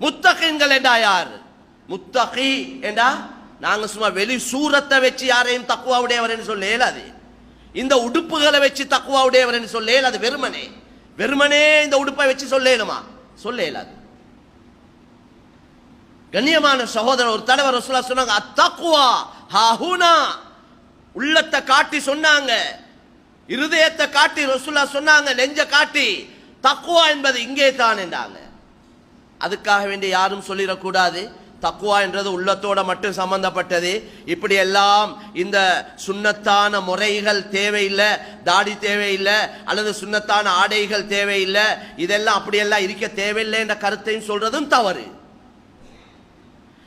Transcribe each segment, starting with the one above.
முத்தகின்கள் என்றா யார்? முத்தகி என்றா? நாங்க சும்மா வெளி சூரத்தை வச்சு யாரையும் தக்குவாவுடையவர் சொல்ல இயலாது. இந்த உடுப்புகளை வச்சு தக்குவாவுடையவர் சொல்ல இயலாது வெறுமனே. வெறுமனே இந்த உடுப்பை வச்சு சொல்ல இயலுமா? சொல்ல இயலாது. கண்ணியமான சகோதரர் ஒரு தடவை ரசூலா சொன்னாங்க அத்தக்குவா ஹாஹுனா உள்ளத்தை காட்டி சொன்னாங்க. இருதயத்தை காட்டி ரசூலா சொன்னாங்க நெஞ்ச காட்டி தக்குவா என்பது இங்கே தான் என்றாங்க. அதுக்காக வேண்டி யாரும் சொல்லிடக்கூடாது. தக்குவா என்றது உள்ளத்தோட மட்டும் சம்பந்தப்பட்டது. இப்படி எல்லாம் இந்த சுண்ணத்தான முறைகள் தேவையில்லை தாடி தேவையில்லை அல்லது சுண்ணத்தான ஆடைகள் தேவையில்லை இதெல்லாம் அப்படியெல்லாம் இருக்க தேவையில்லை என்ற கருத்தையும் சொல்றதும் தவறு.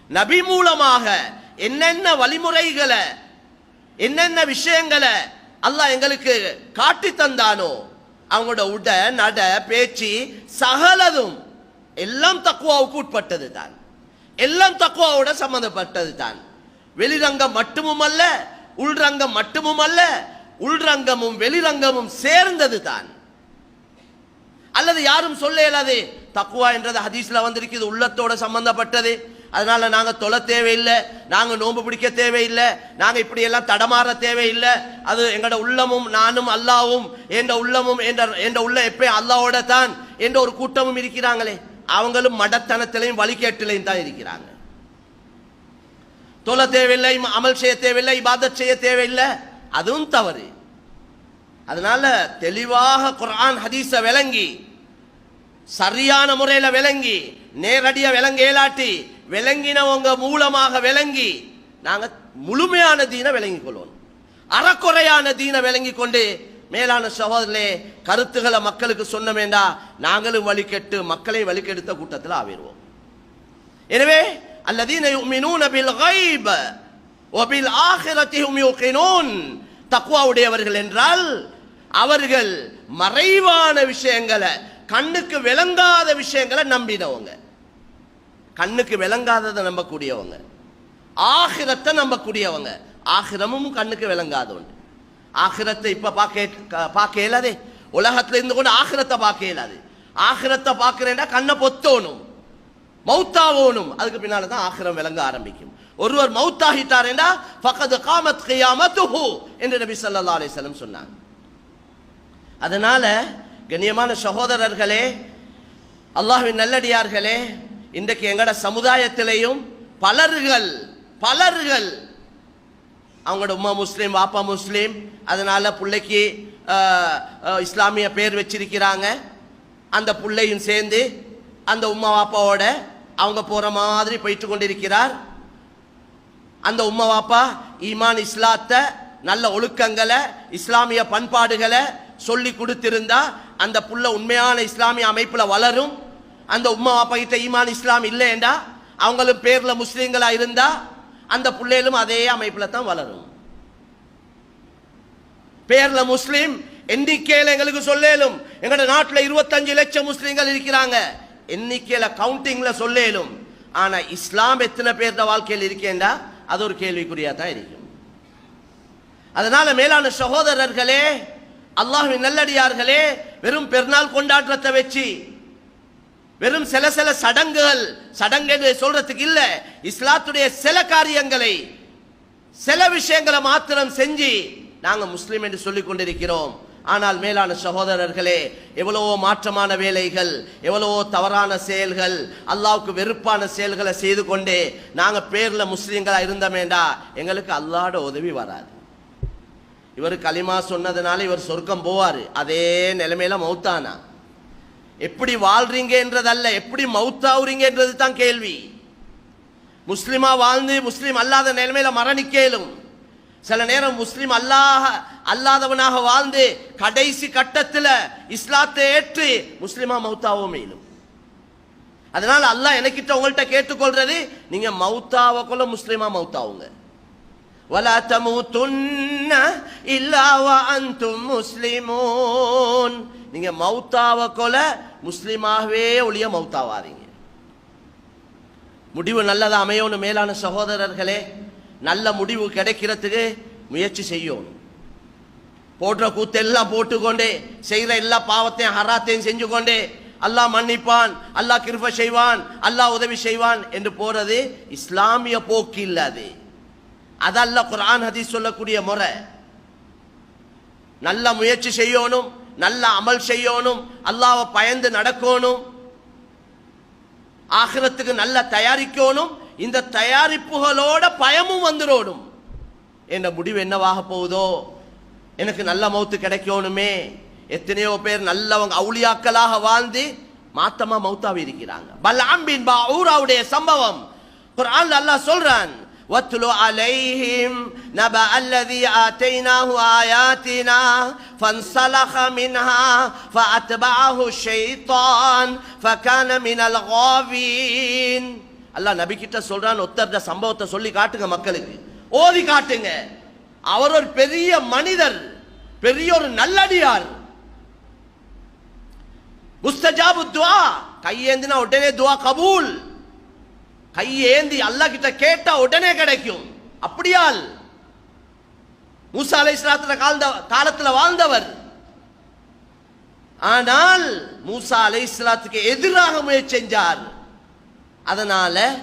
நபி மூலமாக என்னென்ன வழிமுறைகளை என்னென்ன விஷயங்களை அல்லாஹ் எங்களுக்கு காட்டி தந்தானோ அவங்களோட உட நட பேச்சு சகலதும் எல்லாம் தக்குவாவுக்கு உட்பட்டது தான் எல்லாம் தக்குவாவோட சம்பந்தப்பட்டது தான் வெளிரங்கம் மட்டுமும் அல்ல உள்ரங்கம் மட்டுமும் அல்ல உள்ரங்கமும் வெளிரங்கமும் சேர்ந்தது தான் அல்லது யாரும் சொல்ல இயலாது தக்குவா என்றது ஹதீஸ்ல வந்திருக்கிறது உள்ளத்தோட சம்பந்தப்பட்டது அதனால நாங்கள் தொலை தேவையில்லை நாங்கள் நோன்பு பிடிக்க தேவையில்லை நாங்கள் இப்படி எல்லாம் தடமாற தேவையில்லை. அது எங்களோட உள்ளமும் நானும் அல்லாவும் என்ற உள்ளமும் என்ற என்ற உள்ள எப்பயும் அல்லாவோட தான் என்ற ஒரு கூட்டமும் இருக்கிறாங்களே. அவங்களும் மடத்தனத்திலையும் வழிகேட்டிலையும் தான் இருக்கிறாங்க. தொலை தேவையில்லை அமல் செய்ய தேவையில்லை இபாதத் செய்ய தேவையில்லை. அதுவும் தவறு. அதனால தெளிவாக குரான் ஹதீஸை விளங்கி சரியான முறையில் விளங்கி நேரடியாக விளங்க இயலாட்டி விளங்கினவங்க மூலமாக விளங்கி நாங்கள் முழுமையான தீன விளங்கிக் கொள்வோம். அறக்குறையான தீன விளங்கி கொண்டு மேலான சகோதரே கருத்துக்களை மக்களுக்கு சொன்ன வேண்டா நாங்களும் வழிகெட்டு மக்களை வழிகெடுத்த கூட்டத்தில் ஆவிடுவோம் எனவே அல்லதீன யுமினூன பில் கைப் ஒபில் ஆகிரத்தி யுமியூக்கினூன் தக்குவாவுடையவர்கள் என்றால் அவர்கள் மறைவான விஷயங்களை கண்ணுக்கு விளங்காத விஷயங்களை நம்பினவங்க. கண்ணுக்கு விளங்காததை நம்பக்கூடியவங்க. ஆகிரத்தை நம்பக்கூடியவங்க. ஆகிரமும் கண்ணுக்கு விளங்காத ஒன்று ஆகிரத்தை இப்ப பார்க்க பார்க்க இயலாதே. உலகத்துல இருந்து கொண்டு ஆகிரத்தை பார்க்க இயலாது. ஆகிரத்தை பார்க்கிறேன்டா கண்ணை பொத்தோணும். மௌத்தாவோனும் அதுக்கு பின்னால் தான் ஆகிரம் விளங்க ஆரம்பிக்கும். ஒருவர் மௌத்தாகிட்டாரேண்டா ஃபகது காமத் கியாமத்துஹு என்று நபி சல்லா அலைஹி வஸல்லம் சொன்னாங்க. அதனால கண்ணியமான சகோதரர்களே அல்லாஹின் நல்லடியார்களே இன்றைக்கு எங்கட சமுதாயத்திலையும் பலர்கள் பலர்கள் அவங்களோட உமா முஸ்லீம் வாப்பா முஸ்லீம். அதனால் பிள்ளைக்கு இஸ்லாமிய பேர் வச்சிருக்கிறாங்க. அந்த பிள்ளையும் சேர்ந்து அந்த உமா வாப்பாவோட அவங்க போகிற மாதிரி போயிட்டு கொண்டிருக்கிறார். அந்த உமா வாப்பா ஈமான் இஸ்லாத்தை நல்ல ஒழுக்கங்களை இஸ்லாமிய பண்பாடுகளை சொல்லி கொடுத்திருந்தா அந்த புள்ள உண்மையான இஸ்லாமிய அமைப்பில் வளரும். அந்த உமா வாப்பா கிட்ட ஈமான் இஸ்லாம் இல்லைண்டா அவங்களும் பேரில் முஸ்லீம்களாக இருந்தால் அந்த பிள்ளைகளும் அதே அமைப்பில் தான் வளரும். பேர்ல முஸ்லீம் எண்ணிக்கையில் எங்களுக்கு சொல்லேலும் எங்களோட நாட்டில் இருபத்தஞ்சு லட்சம் முஸ்லீம்கள் இருக்கிறாங்க. எண்ணிக்கையில் கவுண்டிங்கில் சொல்லேலும் ஆனால் இஸ்லாம் எத்தனை பேர்த வாழ்க்கையில் இருக்கேண்டா அது ஒரு கேள்விக்குறியாக தான் இருக்கும். அதனால மேலான சகோதரர்களே அல்லாஹின் நல்லடியார்களே வெறும் பெருநாள் கொண்டாட்டத்தை வச்சு வெறும் சில சில சடங்குகள் சடங்கு சொல்றதுக்கு இல்ல. இஸ்லாத்துடைய சில காரியங்களை சில விஷயங்களை மாத்திரம் செஞ்சு நாங்கள் முஸ்லீம் என்று சொல்லிக் கொண்டிருக்கிறோம். ஆனால் மேலான சகோதரர்களே எவ்வளவோ மாற்றமான வேலைகள் எவ்வளவோ தவறான செயல்கள் அல்லாவுக்கு வெறுப்பான செயல்களை செய்து கொண்டே நாங்கள் பேரில் முஸ்லீம்களாக இருந்தமேண்டா எங்களுக்கு அல்லாட உதவி வராது. இவர் களிமா சொன்னதுனால இவர் சொர்க்கம் போவார். அதே நிலைமையில மௌத்தானா? எப்படி வாழ்றீங்கன்றதல்ல எப்படி மௌத்தாவுறீங்கன்றது தான் கேள்வி. முஸ்லீமா வாழ்ந்து முஸ்லீம் அல்லாத நிலைமையில மரணிக்கலும் சில நேரம் முஸ்லீம் அல்லாஹ அல்லாதவனாக வாழ்ந்து கடைசி கட்டத்தில் இஸ்லாத்தை ஏற்று முஸ்லீமா மௌத்தாவும் மேலும். அதனால அல்லாஹ் எனக்கிட்ட உங்கள்கிட்ட கேட்டுக்கொள்றது நீங்க மௌத்தாவ கொள்ள முஸ்லீமா மௌத்தாவுங்க ولا تموتن إلا وأنتم مسلمون நீங்க மௌத்தாவ கொல முஸ்லிமாகவே ஒளிய மௌத்தாவாதீங்க முடிவு நல்லதா அமையணும் மேலான சகோதரர்களே நல்ல முடிவு கிடைக்கிறதுக்கு முயற்சி செய்யணும் போடுற கூத்தெல்லாம் போட்டுக்கொண்டே செய்கிற எல்லா பாவத்தையும் ஹராத்தையும் செஞ்சு கொண்டே அல்லாஹ் மன்னிப்பான் அல்லாஹ் கிருப செய்வான் அல்லாஹ் உதவி செய்வான் என்று போறது இஸ்லாமிய போக்கு இல்ல அது அதல்ல குரான் ஹதீஸ் சொல்லக்கூடிய முறை. நல்ல முயற்சி செய்யணும் நல்ல அமல் செய்யணும் அல்லாவை பயந்து நடக்கணும். ஆகிரத்துக்கு நல்ல தயாரிக்கணும் இந்த தயாரிப்புகளோட பயமும் வந்துடணும் என்ற முடிவு என்னவாக போகுதோ? எனக்கு நல்ல மௌத்து கிடைக்கணுமே. எத்தனையோ பேர் நல்லவங்க அவுளியாக்களாக வாழ்ந்து மாத்தமா மௌத்தாவி இருக்கிறாங்க. பல்லாம்பின் பாவுடைய சம்பவம். குரான் அல்லாஹ் சொல்றான் واتل عليهم نبأ الذي آتيناه آياتنا فانسلخ منها فأتبعه الشيطان فكان من الغاوين அல்லாஹ் நபி கிட்ட சொல்றான் ஒத்தர்த சம்பவத்தை சொல்லி காட்டுங்க மக்களுக்கு ஓதி காட்டுங்க அவர் ஒரு பெரிய மனிதர் பெரிய ஒரு நல்லடியார் முஸ்தஜாபு துவா கையேந்தினா உடனே துவா கபூல் கையேந்தி அல்லாஹ் கிட்ட கேட்டா உடனே கிடைக்கும். அப்படியால் மூசா அலை காலந்த காலத்துல வாழ்ந்தவர். ஆனால் மூசா அலை எதிராக முயற்சி செஞ்சார். அதனால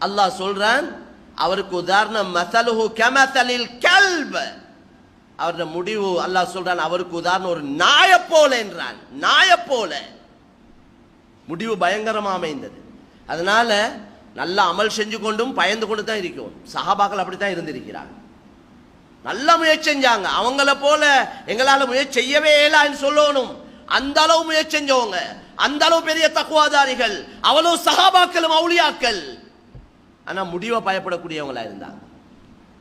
அல்லாஹ் சொல்றான் அவருக்கு உதாரணம் மசலுஹு கமசலில் கல்ப. அவருடைய முடிவு அல்லாஹ் சொல்றான் அவருக்கு உதாரணம் ஒரு நாய போல என்றான். நாய போல. முடிவு பயங்கரமா அமைந்தது. அதனால நல்ல அமல் செஞ்சு கொண்டும் பயந்து கொண்டு தான் இருக்கும். சஹாபாக்கள் அப்படித்தான் இருந்திருக்கிறாங்க. நல்ல முயற்சி செஞ்சாங்க. அவங்கள போல எங்களால் முயற்சி செய்யவே இல்லைன்னு சொல்லணும். அந்த அளவு முயற்சி செஞ்சவங்க அந்த அளவு பெரிய தக்குவாதாரிகள் அவ்வளவு சகாபாக்களும் அவுளியாக்கள் ஆனா முடிவை பயப்படக்கூடியவங்களா இருந்தாங்க.